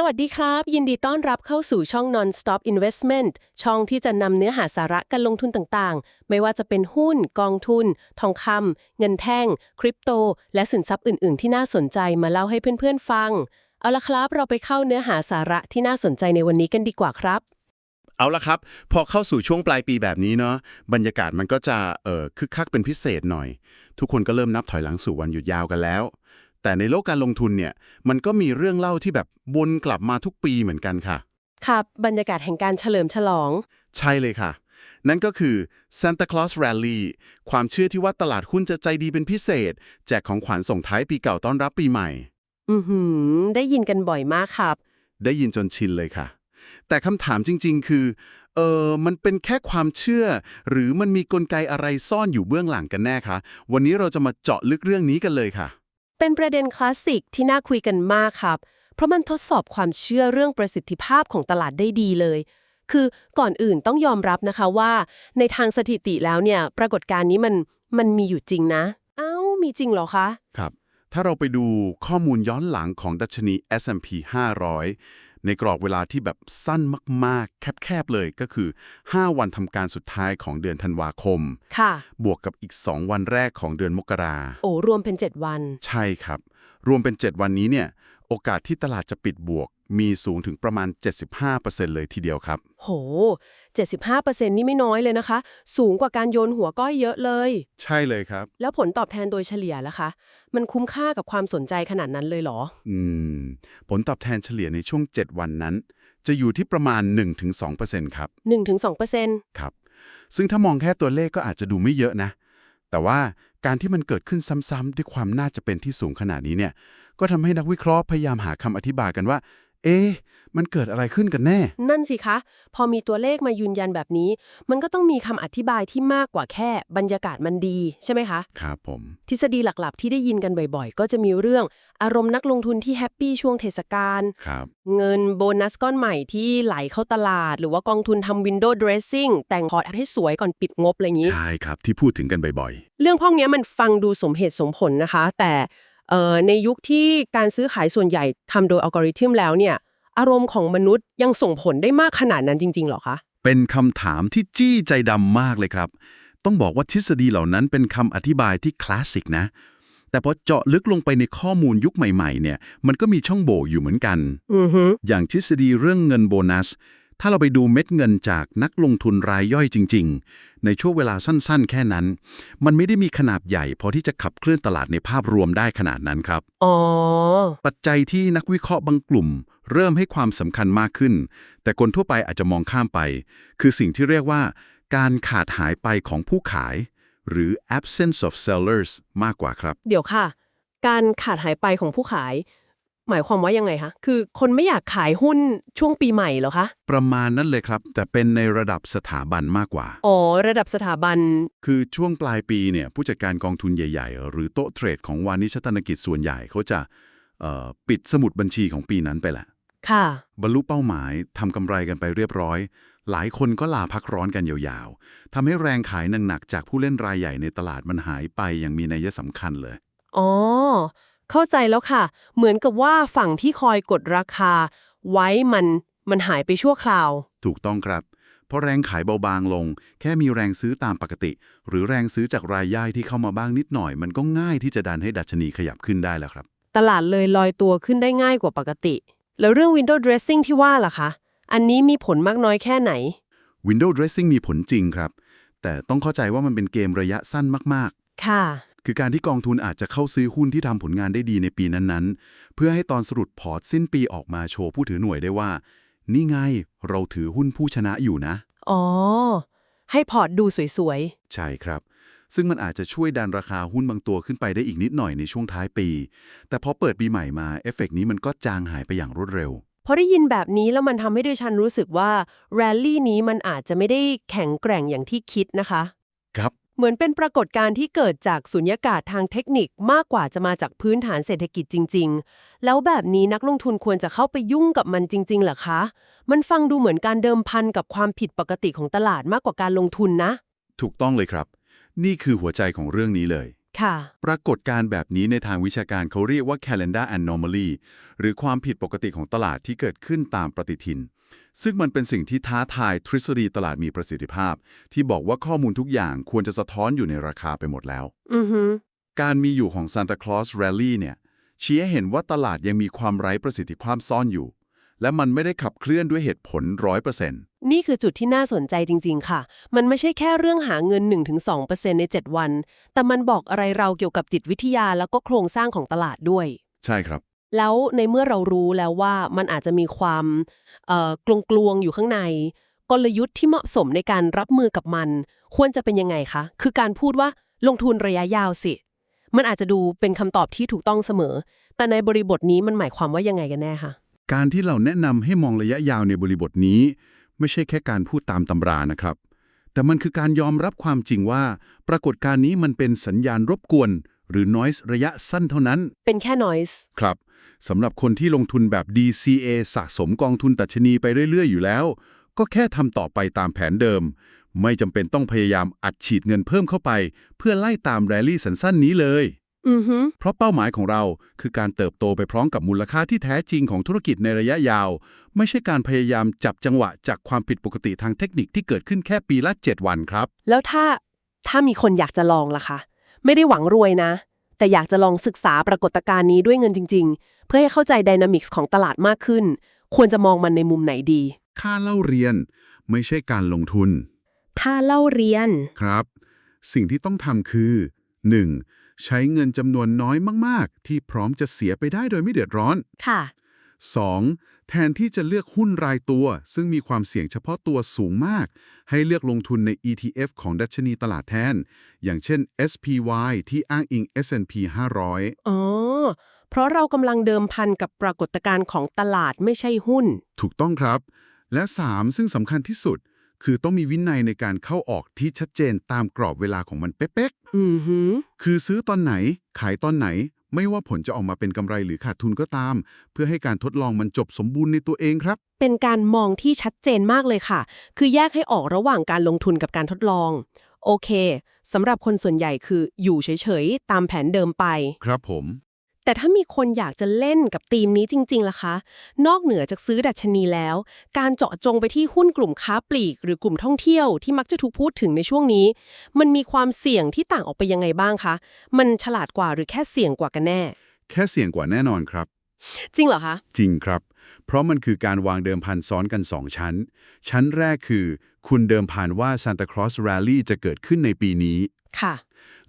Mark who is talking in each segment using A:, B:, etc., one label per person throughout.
A: สวัสดีครับ ยินดีต้อนรับเข้าสู่ช่อง Non-Stop Investment ช่องที่จะนำเนื้อหาสาระการลงทุนต่างๆ ไม่ว่าจะเป็นหุ้น กองทุน ทองคำเงินแท่ง คริปโต และสินทรัพย์อื่นๆ ที่น่าสนใจมาเล่าให้เพื่อนๆฟัง เอาละครับ เราไปเข้าเนื้อหาสาระที่น่าสนใจในวันนี้กันดีกว่าครับ
B: เอาละครับ พอเข้าสู่ช่วงปลายปีแบบนี้เนาะบรรยากาศมันก็จะเอ่อคึกคักเป็นพิเศษหน่อย ทุกคนก็เริ่มนับถอยหลังสู่วันหยุดยาวกันแล้ว แต่ในโลกการลงทุนเนี่ยมันก็มีเรื่องเล่าที่แบบวนกลับมาทุกปีเหมือนกันค่ะ
A: ครับบรรยากาศแห่งการเฉลิมฉลอง
B: ใช่เลยค่ะ นั่นก็คือ Santa Claus Rally ความเชื่อที่ว่าตลาดหุ้นจะใจดีเป็นพิเศษ แจกของขวัญส่งท้ายปีเก่าต้อนรับปีใหม่
A: อือหือ ได้ยินกันบ่อยมากครับ
B: ได้ยินจนชินเลยค่ะ แต่คำถามจริง ๆ คือ เออมันเป็นแค่ความเชื่อ หรือมันมีกลไกอะไรซ่อนอยู่เบื้องหลังกันแน่คะ วันนี้เราจะมาเจาะลึกเรื่องนี้กันเลยค่ะ
A: เป็นประเด็นคลาสสิกที่น่าคุยกันมากครับ เพราะมันทดสอบความเชื่อเรื่องประสิทธิภาพของตลาดได้ดีเลย คือก่อนอื่นต้องยอมรับนะคะว่า ในทางสถิติแล้วเนี่ย ปรากฏการณ์นี้มันมันมีอยู่จริงนะ เอ้า มีจริงเหรอคะ
B: ครับ ถ้าเราไปดูข้อมูลย้อนหลังของดัชนี S&P 500 ในกรอบเวลาที่แบบสั้นมากๆ แคบๆ เลยก็คือ 5 วันทำการสุดท้ายของเดือนธันวาคม
A: ค่ะ
B: บวกกับอีก 2 วันแรกของเดือนมกรา
A: โอ้ รวมเป็น 7 วัน
B: ใช่ครับ รวมเป็น 7 วันนี้เนี่ย โอกาสที่ตลาดจะปิดบวก มีสูงถึงประมาณ 75%เลยทีเดียวครับ
A: โห 75%นี่ไม่น้อยเลยนะคะ สูงกว่าการโยนหัวก้อยเยอะเลย
B: ใช่เลยครับ
A: แล้วผลตอบแทนโดยเฉลี่ยล่ะคะ มันคุ้มค่ากับความสนใจขนาดนั้นเลยเหรอ
B: อืม ผลตอบแทนเฉลี่ยในช่วง 7 วันนั้น จะอยู่ที่ประมาณ 1-2%ครับ
A: 1-2%
B: ครับ ซึ่งถ้ามองแค่ตัวเลขก็อาจจะดูไม่เยอะนะ แต่ว่าการที่มันเกิดขึ้นซ้ำๆด้วยความน่าจะเป็นที่สูงขนาดนี้เนี่ย ก็ทำให้นักวิเคราะห์พยายามหาคำอธิบายกันว่า เอ๊ะมันเกิดอะไรขึ้นกันแน่
A: นั่นสิคะ พอมีตัวเลขมายืนยันแบบนี้ มันก็ต้องมีคำอธิบายที่มากกว่าแค่บรรยากาศมันดีใช่ไหมคะ
B: ครับผม
A: ทฤษฎีหลักๆ ที่ได้ยินกันบ่อยๆ ก็จะมีเรื่องอารมณ์นักลงทุนที่แฮปปี้ช่วงเทศกาล
B: ครับ
A: เงินโบนัสก้อนใหม่ที่ไหลเข้าตลาด หรือว่ากองทุนทำวินโดว์เดรสซิ่งแต่งพอร์ตให้สวยก่อนปิดงบอะไรอย่างนี้
B: ใช่ครับที่พูดถึงกันบ่อย
A: เรื่องพวกเนี้ยมันฟังดูสมเหตุสมผลนะคะ แต่เอ่อ ในยุคที่การซื้อขายส่วนใหญ่ทำโดยอัลกอริทึมแล้วเนี่ย อารมณ์ของมนุษย์ยังส่งผลได้มากขนาดนั้นจริงๆหรอคะ
B: ๆเป็นคำถามที่จี้ใจดำมากเลยครับ ต้องบอกว่าทฤษฎีเหล่านั้นเป็นคำอธิบายที่คลาสสิกนะ แต่พอเจาะลึกลงไปในข้อมูลยุคใหม่ๆ เนี่ย มันก็มีช่องโหว่อยู่เหมือนกัน
A: อือฮึ
B: อย่างทฤษฎีเรื่องเงินโบนัส ถ้าเราไปดูเม็ดเงินจากนักลงทุนรายย่อยจริง ๆ ในช่วงเวลาสั้นๆ แค่นั้น มันไม่ได้มีขนาดใหญ่ พอที่จะขับเคลื่อนตลาดในภาพรวมได้ขนาดนั้นครับ
A: อ๋อ
B: ปัจจัยที่นักวิเคราะห์บางกลุ่ม เริ่มให้ความสำคัญมากขึ้น แต่คนทั่วไปอาจจะมองข้ามไป คือสิ่งที่เรียกว่า การขาดหายไปของผู้ขาย หรือ absence of sellers มากกว่าครับ
A: เดี๋ยวค่ะ การขาดหายไปของผู้ขาย หมายความว่ายังไงคะ คือคนไม่อยากขายหุ้นช่วงปีใหม่เหรอคะ
B: ประมาณนั้นเลยครับ แต่เป็นในระดับสถาบันมากกว่า
A: อ๋อ ระดับสถาบัน
B: คือช่วงปลายปีเนี่ยผู้จัดการกองทุนใหญ่ ๆ หรือโต๊ะเทรดของวานิชธนกิจส่วนใหญ่เขาจะเอ่อปิดสมุดบัญชีของปีนั้นไปแหละ
A: ค่ะ
B: บรรลุเป้าหมายทำกำไรกันไปเรียบร้อย หลายคนก็ลาพักร้อนกันยาวๆทำให้แรงขายหนักๆจากผู้เล่นรายใหญ่ในตลาดมันหายไปอย่างมีนัยสำคัญเลย
A: อ๋อ เข้าใจแล้วค่ะ เหมือนกับว่าฝั่งที่คอยกดราคา ไว้มันมันหายไปชั่วคราว
B: ถูกต้องครับ เพราะแรงขายเบาบางลง แค่มีแรงซื้อตามปกติ หรือแรงซื้อจากรายย่อยที่เข้ามาบ้างนิดหน่อย มันก็ง่ายที่จะดันให้ดัชนีขยับขึ้นได้แล้วครับ
A: ตลาดเลยลอยตัวขึ้นได้ง่ายกว่าปกติ แล้วเรื่อง window dressing ที่ว่าล่ะคะ อันนี้มีผลมากน้อยแค่ไหน
B: Window Dressing มีผลจริงครับ แต่ต้องเข้าใจว่ามันเป็นเกมระยะสั้นมาก
A: ค่ะ
B: ๆ คือการที่กองทุนอาจจะเข้าซื้อหุ้นที่ทำผลงานได้ดีในปีนั้นๆ เพื่อให้ตอนสรุปพอร์ตสิ้นปีออกมาโชว์ผู้ถือหน่วยได้ว่า นี่ไงเราถือหุ้นผู้ชนะอยู่นะ
A: อ๋อ ให้พอร์ตดูสวย
B: ใช่ครับ ซึ่งมันอาจจะช่วยดันราคาหุ้นบางตัวขึ้นไปได้อีกนิดหน่อยในช่วงท้ายปี แต่พอเปิดปีใหม่มาเอฟเฟกต์นี้มันก็จางหายไปอย่างรวดเร็ว
A: ๆพอได้ยินแบบนี้แล้วมันทำให้ดิฉันรู้สึกว่าแรลลี่นี้มันอาจจะไม่ได้แข็งแกร่งอย่างที่คิดนะคะ
B: ครับ
A: เหมือนเป็นปรากฏการณ์ที่เกิดจากสุญญากาศทางเทคนิคมากกว่าจะมาจากพื้นฐานเศรษฐกิจจริง ๆ แล้วแบบนี้นักลงทุนควรจะเข้าไปยุ่งกับมันจริงๆเหรอคะ มันฟังดูเหมือนการเดิมพันกับความผิดปกติของตลาดมากกว่าการลงทุนนะ
B: ถูกต้องเลยครับ นี่คือหัวใจของเรื่องนี้เลย
A: ค่ะ
B: ปรากฏการณ์แบบนี้ในทางวิชาการเขาเรียกว่า calendar anomaly หรือความผิดปกติของตลาดที่เกิดขึ้นตามปฏิทิน ซึ่งมันเป็นสิ่งที่ท้าทายทฤษฎีตลาดมีประสิทธิภาพ ที่บอกว่าข้อมูลทุกอย่างควรจะสะท้อนอยู่ในราคาไปหมดแล้ว
A: อือฮึ
B: การมีอยู่ของ Santa Claus Rally เนี่ยชี้ให้เห็นว่าตลาดยังมีความไร้ประสิทธิภาพซ่อนอยู่ และมันไม่ได้ขับเคลื่อนด้วยเหตุผล 100%
A: นี่คือจุดที่น่าสนใจจริง ๆ ค่ะ มันไม่ใช่แค่เรื่องหาเงิน 1-2%ใน 7 วัน แต่มันบอกอะไรเราเกี่ยวกับจิตวิทยาแล้วก็โครงสร้างของตลาดด้วย
B: ใช่ครับ
A: แล้วในเมื่อเรารู้แล้วว่ามันอาจจะมีความเอ่อกลวงกลวงๆอยู่ข้างใน กลยุทธ์ที่เหมาะสมในการรับมือกับมัน ควรจะเป็นยังไงคะ คือการพูดว่าลงทุนระยะยาวสิ มันอาจจะดูเป็นคำตอบที่ถูกต้องเสมอ แต่ในบริบทนี้มันหมายความว่ายังไงกันแน่คะ
B: การที่เราแนะนำให้มองระยะยาวในบริบทนี้ ไม่ใช่แค่การพูดตามตำรานะครับ แต่มันคือการยอมรับความจริงว่า ปรากฏการณ์นี้มันเป็นสัญญาณรบกวน หรือ noise ระยะสั้นเท่านั้น
A: เป็นแค่ noise
B: ครับ สำหรับคนที่ลงทุนแบบ DCA สะสมกองทุนตัชนีไปเรื่อย ๆ อยู่แล้ว ก็แค่ทำต่อไปตามแผนเดิม ไม่จำเป็นต้องพยายามอัดฉีดเงินเพิ่มเข้าไป เพื่อไล่ตามแรลลี่สั้นๆนี้เลย
A: อือฮึ
B: เพราะเป้าหมายของเราคือการเติบโตไปพร้อมกับมูลค่าที่แท้จริงของธุรกิจในระยะยาว ไม่ใช่การพยายามจับจังหวะจากความผิดปกติทางเทคนิคที่เกิดขึ้นแค่ปีละ 7 วันครับ
A: แล้วถ้าถ้ามีคนอยากจะลองล่ะคะ ไม่ได้หวังรวยนะ แต่อยากจะลองศึกษาปรากฏการณ์นี้ด้วยเงินจริง ๆ เพื่อให้เข้าใจไดนามิกส์ของตลาดมากขึ้น ควรจะมองมันในมุมไหนดี
B: ค่าเล่าเรียน ไม่ใช่การลงทุน
A: ถ้าเล่าเรียน
B: ครับ สิ่งที่ต้องทำคือ 1. ใช้เงินจำนวนน้อยมาก ๆ ที่พร้อมจะเสียไปได้โดยไม่เดือดร้อน
A: ค่ะ
B: 2. แทนที่จะเลือกหุ้นรายตัว ซึ่งมีความเสี่ยงเฉพาะตัวสูงมาก ให้เลือกลงทุนใน ETF ของดัชนีตลาดแทน อย่างเช่น SPY ที่อ้างอิง S&P 500
A: อ๋อ เพราะเรากำลังเดิมพันกับปรากฏการณ์ของตลาดไม่ใช่หุ้น
B: ถูกต้องครับ และ 3. ซึ่งสำคัญที่สุด คือต้องมีวินัยในการเข้าออกที่ชัดเจนตามกรอบเวลาของมันเป๊ะ
A: อือหือ
B: ๆคือซื้อตอนไหน ขายตอนไหน ไม่ว่าผลจะออกมาเป็นกำไรหรือขาดทุนก็ตาม เพื่อให้การทดลองมันจบสมบูรณ์ในตัวเองครับ
A: เป็นการมองที่ชัดเจนมากเลยค่ะ คือแยกให้ออกระหว่างการลงทุนกับการทดลอง โอเคสำหรับคนส่วนใหญ่คืออยู่เฉยๆ ตามแผนเดิมไป
B: ครับผม
A: แต่ถ้ามีคนอยากจะเล่นกับธีมนี้จริงๆล่ะคะ นอกเหนือจากซื้อดัชนีแล้ว การเจาะจงไปที่หุ้นกลุ่มค้าปลีก หรือกลุ่มท่องเที่ยวที่มักจะถูกพูดถึงในช่วงนี้ มันมีความเสี่ยงที่ต่างออกไปยังไงบ้างคะ มันฉลาดกว่าหรือแค่เสี่ยงกว่ากันแน่
B: แค่เสี่ยงกว่าแน่นอนครับ
A: จริงเหรอคะ
B: จริงครับ เพราะมันคือการวางเดิมพันซ้อนกัน 2 ชั้น ชั้นแรกคือ คุณเดิมพันว่า Santa Claus Rally จะเกิดขึ้นในปีนี้
A: ค่ะ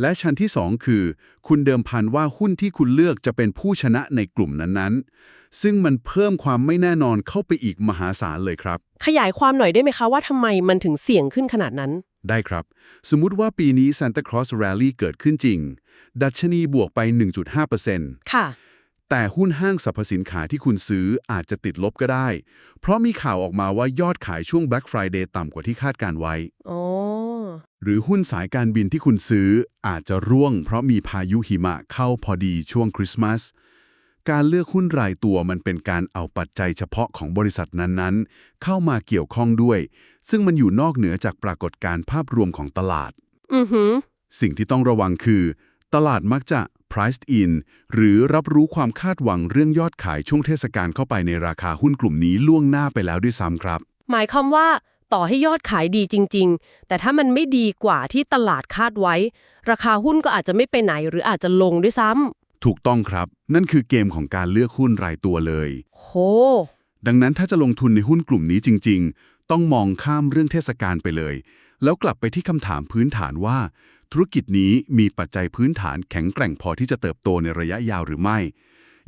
B: และชั้นที่ 2 คือ คุณเดิมพันว่าหุ้นที่คุณเลือกจะเป็นผู้ชนะในกลุ่มนั้นๆ ซึ่งมันเพิ่มความไม่แน่นอนเข้าไปอีกมหาศาลเลยครับ
A: ขยายความหน่อยได้ไหมคะว่าทำไมมันถึงเสี่ยงขึ้นขนาดนั้น
B: ได้ครับ สมมุติว่าปีนี้ Santa Claus Rally เกิดขึ้นจริง ดัชนีบวกไป 1.5%
A: ค่ะ
B: แต่หุ้นห้างสรรพสินค้าที่คุณซื้ออาจจะติดลบก็ได้ เพราะมีข่าวออกมาว่ายอดขายช่วง Black Friday ต่ำกว่าที่คาดการไว้
A: อ๋อ
B: หรือหุ้นสายการบินที่คุณซื้ออาจจะร่วง เพราะมีพายุหิมะเข้าพอดีช่วงคริสต์มาส การเลือกหุ้นรายตัวมันเป็นการเอาปัจจัยเฉพาะของบริษัทนั้นๆ เข้ามาเกี่ยวข้องด้วย ซึ่งมันอยู่นอกเหนือจากปรากฏการณ์ภาพรวมของตลาด
A: อือหือ
B: สิ่งที่ต้องระวังคือ ตลาดมักจะ priced in หรือรับรู้ความคาดหวังเรื่องยอดขายช่วงเทศกาลเข้าไปในราคาหุ้นกลุ่มนี้ล่วงหน้าไปแล้วด้วยซ้ำครับ
A: หมายความว่า ต่อให้ยอดขายดีจริง ๆ แต่ถ้ามันไม่ดีกว่าที่ตลาดคาดไว้ ราคาหุ้นก็อาจจะไม่ไปไหนหรืออาจจะลงด้วยซ้
B: ถูกต้องครับ นั่นคือเกมของการเลือกหุ้นรายตัวเลยำ
A: โห
B: ดังนั้นถ้าจะลงทุนในหุ้นกลุ่มนี้จริง ๆ ต้องมองข้ามเรื่องเทศกาลไปเลย แล้วกลับไปที่คำถามพื้นฐานว่า ธุรกิจนี้มีปัจจัยพื้นฐานแข็งแกร่งพอที่จะเติบโตในระยะยาวหรือไม่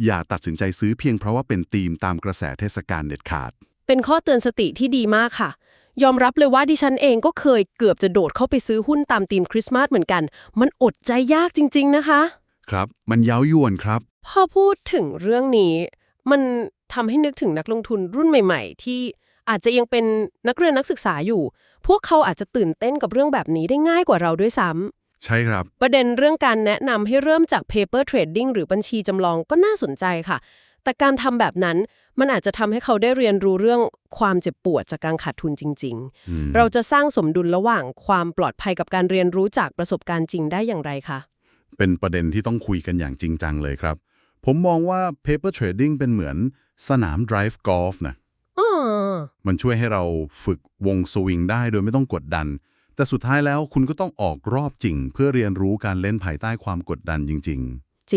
B: อย่าตัดสินใจซื้อเพียงเพราะว่าเป็นธีมตามกระแสเทศกาลเด็ดขาด
A: เป็นข้อเตือนสติที่ดีมากค่ะ ยอมรับเลยว่าดิฉันเองก็เคยเกือบจะโดดเข้าไปซื้อหุ้นตามธีมคริสต์มาสเหมือนกัน มันอดใจยากจริง ๆ นะคะ
B: ครับ มันเย้ายวนครับ
A: พอพูดถึงเรื่องนี้ มันทำให้นึกถึงนักลงทุนรุ่นใหม่ ๆ ที่อาจจะยังเป็นนักเรียนนักศึกษาอยู่ พวกเขาอาจจะตื่นเต้นกับเรื่องแบบนี้ได้ง่ายกว่าเราด้วยซ้ำ
B: ใช่ครับ
A: ประเด็นเรื่องการแนะนำให้เริ่มจาก paper trading หรือบัญชีจำลองก็น่าสนใจค่ะ แต่การทำแบบนั้นมันอาจจะทำให้เขาได้เรียนรู้เรื่องความเจ็บปวดจากการขาดทุนจริง
B: อืม
A: ๆเราจะสร้างสมดุลระหว่างความปลอดภัยกับการเรียนรู้จากประสบการณ์จริงได้อย่างไรคะ
B: เป็นประเด็นที่ต้องคุยกันอย่างจริงจังเลยครับ ผมมองว่า paper trading เป็นเหมือนสนาม drive golf นะ
A: อ๋อ
B: มันช่วยให้เราฝึกวงสวิงได้โดยไม่ต้องกดดัน แต่สุดท้ายแล้วคุณก็ต้องออกรอบจริง เพื่อเรียนรู้การเล่นภายใต้ความกดดันจริง
A: จริ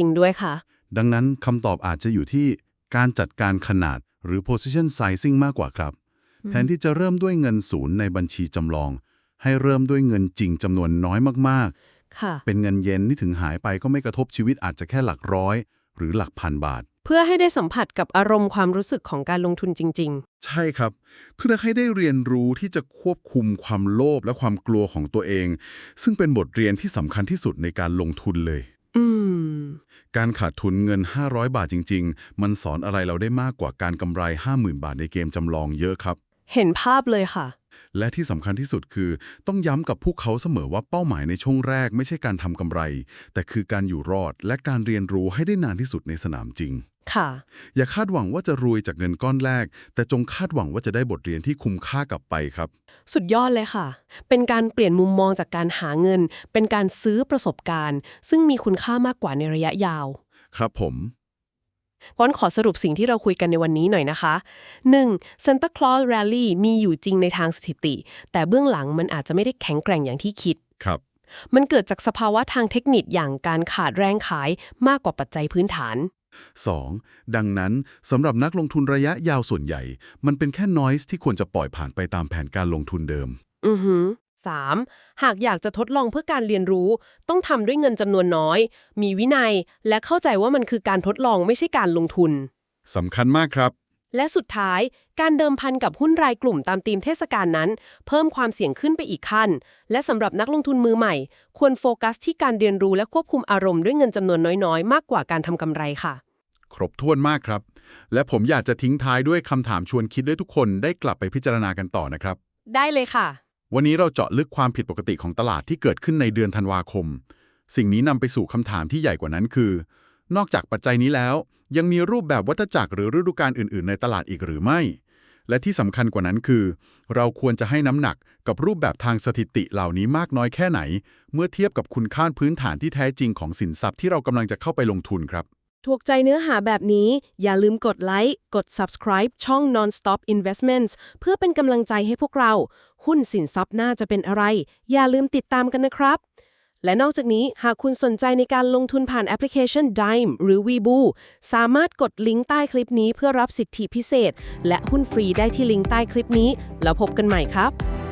A: งด้วยค่ะ
B: ๆ ดังนั้นคำตอบอาจจะอยู่ที่การจัดการขนาดหรือ position sizing มากกว่าครับ แทนที่จะเริ่มด้วยเงินศูนย์ในบัญชีจำลอง ให้เริ่มด้วยเงินจริงจำนวนน้อยมาก
A: ค่ะ
B: ๆเป็นเงินเย็นที่ถึงหายไปก็ไม่กระทบชีวิตอาจจะแค่หลักร้อย หรือหลักพันบาท
A: เพื่อให้ได้สัมผัสกับอารมณ์ความรู้สึกของการลงทุนจริง
B: ใช่ครับ เพื่อให้ได้เรียนรู้ที่จะควบคุมความโลภและความกลัวของตัวเอง ซึ่งเป็นบทเรียนที่สำคัญที่สุดในการลงทุนเลย
A: ๆ อืม
B: การขาดทุนเงิน 500 บาทจริง ๆ มันสอนอะไรเราได้มากกว่าการกำไร 50,000 บาทในเกมจำลองเยอะครับ
A: เห็นภาพเลยค่ะ
B: และที่สำคัญที่สุดคือ ต้องย้ำกับพวกเขาเสมอว่าเป้าหมายในช่วงแรกไม่ใช่การทำกำไร แต่คือการอยู่รอดและการเรียนรู้ให้ได้นานที่สุดในสนามจริง
A: ค่ะ
B: อย่าคาดหวังว่าจะรวยจากเงินก้อนแรก แต่จงคาดหวังว่าจะได้บทเรียนที่คุ้มค่ากลับไปครับ
A: สุดยอดเลยค่ะ เป็นการเปลี่ยนมุมมองจากการหาเงิน เป็นการซื้อประสบการณ์ ซึ่งมีคุณค่ามากกว่าในระยะยาว
B: ครับผม
A: ก้อนขอสรุปสิ่งที่เราคุยกันในวันนี้หน่อยนะคะ 1. Santa Claus Rally มีอยู่จริงในทางสถิติ แต่เบื้องหลังมันอาจจะไม่ได้แข็งแกร่งอย่างที่คิด
B: ครับ
A: มันเกิดจากสภาวะทางเทคนิคอย่างการขาดแรงขายมากกว่าปัจจัยพื้นฐาน
B: 2. ดังนั้นสำหรับนักลงทุนระยะยาวส่วนใหญ่ มันเป็นแค่ noise ที่ควรจะปล่อยผ่านไปตามแผนการลงทุนเดิม
A: อือหือ 3. หากอยากจะทดลองเพื่อการเรียนรู้ ต้องทำด้วยเงินจำนวนน้อย มีวินัย และเข้าใจว่ามันคือการทดลองไม่ใช่การลงทุน
B: สำคัญมากครับ
A: และสุดท้าย การเดิมพันกับหุ้นรายกลุ่มตามธีมเทศกาลนั้น เพิ่มความเสี่ยงขึ้นไปอีกขั้น และสำหรับนักลงทุนมือใหม่ ควรโฟกัสที่การเรียนรู้และควบคุมอารมณ์ด้วยเงินจำนวนน้อยๆ มากกว่าการทำกำไรค่ะ
B: ครบถ้วนมากครับ และผมอยากจะทิ้งท้ายด้วยคำถามชวนคิดด้วยทุกคนได้กลับไปพิจารณากันต่อนะครับ
A: ได้เลยค่ะ
B: วันนี้เราเจาะลึกความผิดปกติของตลาดที่เกิดขึ้นในเดือนธันวาคม สิ่งนี้นำไปสู่คำถามที่ใหญ่กว่านั้นคือ นอกจากปัจจัยนี้แล้ว ยังมีรูปแบบวัฏจักรหรือฤดูกาลอื่น ๆ ในตลาดอีกหรือไม่ และที่สำคัญกว่านั้นคือ เราควรจะให้น้ำหนักกับรูปแบบทางสถิติเหล่านี้มากน้อยแค่ไหน เมื่อเทียบกับคุณค่าพื้นฐานที่แท้จริงของสินทรัพย์ที่เรากำลังจะเข้าไปลงทุนครับ
A: ถูกใจเนื้อหาแบบนี้ อย่าลืมกดไลค์กด subscribe ช่อง nonstop investments เพื่อเป็นกำลังใจให้พวกเรา หุ้นสินทรัพย์น่าจะเป็นอะไร อย่าลืมติดตามกันนะครับ และนอกจากนี้หากคุณสนใจในการลงทุนผ่านแอปพลิเคชัน Dime หรือ Weibo สามารถกดลิงก์ใต้คลิปนี้เพื่อรับสิทธิพิเศษ และหุ้นฟรีได้ที่ลิงก์ใต้คลิปนี้ แล้วพบกันใหม่ครับ